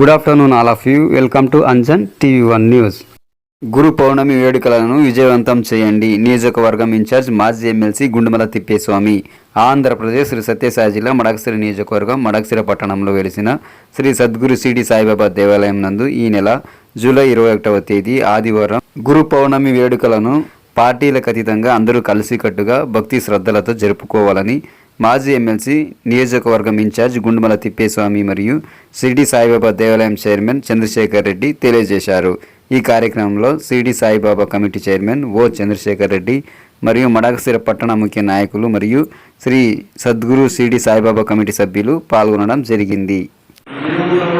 Good afternoon all of you. Welcome to Anjan TV one news. Guru Purnima వేడుకలను విజయవంతం చేయండి. నియోజకవర్గం incharge మాజీ ఎమ్మెల్సీ గుండుమల తిప్పేస్వామి. ఆంధ్రప్రదేశ్ శ్రీ సత్యసాయి జిల్లా మడకసిరి నియోజకవర్గం మడకసిర పట్టణంలో వెలిసిన శ్రీ సద్గురు సిడి సాయిబాబా దేవాలయం నందు ఈ నెల జూలై ఇరవై ఒకటవ తేదీ ఆదివారం గురు పౌర్ణమి వేడుకలను పార్టీలకు అతీతంగా అందరూ కలిసికట్టుగా భక్తి శ్రద్ధలతో జరుపుకోవాలని మాజీ ఎమ్మెల్సీ నియోజకవర్గం ఇన్ఛార్జ్ గుండుమల తిప్పేస్వామి మరియు సిడి సాయిబాబా దేవాలయం చైర్మన్ చంద్రశేఖర్ రెడ్డి తెలియజేశారు. ఈ కార్యక్రమంలో Shirdi Saibaba committee chairman O Chandrashekar Reddy మరియు మడకసిర పట్టణ ముఖ్య నాయకులు మరియు శ్రీ సద్గురు సిడి సాయిబాబా కమిటీ సభ్యులు పాల్గొనడం జరిగింది. ఆయన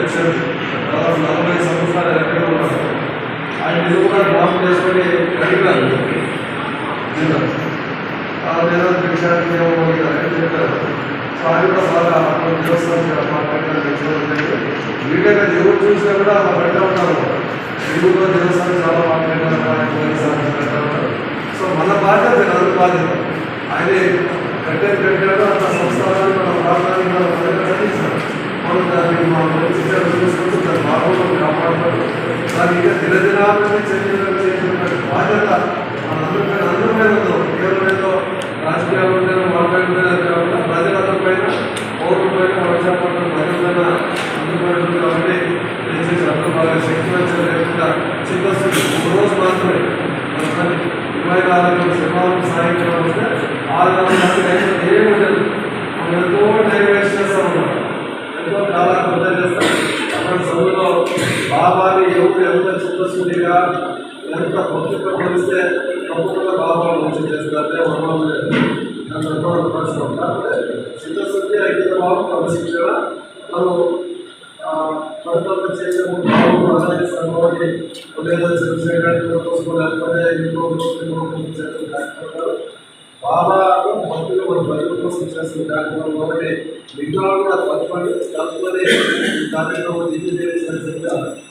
కూడా వీడియోగా ఎవరు చూసినా కూడా అలా పెడతా ఉంటారు తెలుగులో దేవస్థానం చాలా మాట్లాడారు సో మన బాధ్యత అందరి బాధ్యత ఆయనే కట్టే కట్టాడు అంత సంస్థానాన్ని మన ప్రాంతాన్ని మనం ప్రయత్నించాం మనం దాన్ని మా మంచి చెడు చూసుకుంటూ దాని బాగోగులు కాపాడుతాడు దాన్ని ఇంకా దినదినాలని చేసిన చేసిన బాధ్యత మనందరి పైన పైన ప్రజల లేకుండా రోజు మాత్రమే ఉండదు మనం ఎంతో టైం ఎంతో చేస్తాం అక్కడ చదువులో బాబాని ఎవరు ఎంత చిత్తశుద్ధిగా ఎంత భక్తితో కొలిస్తే తప్పకుండా బాబాను మంచి చేస్తారంటే మనం చిత్తశుద్ధి అయితే బాబు క్రమశిక్షణ మనం ప్రజలకు చేయడం అలాగే సంభవాన్ని లేదా చంద్రశేఖర్ కోసం లేకపోతే ఇంకో కార్యక్రమాలు బాబా భక్తులు మన బతుకు కోసం చేస్తున్న కార్యక్రమం కాబట్టి విగ్రహాలు కూడా కార్యక్రమం దిగ్విజయం చేసి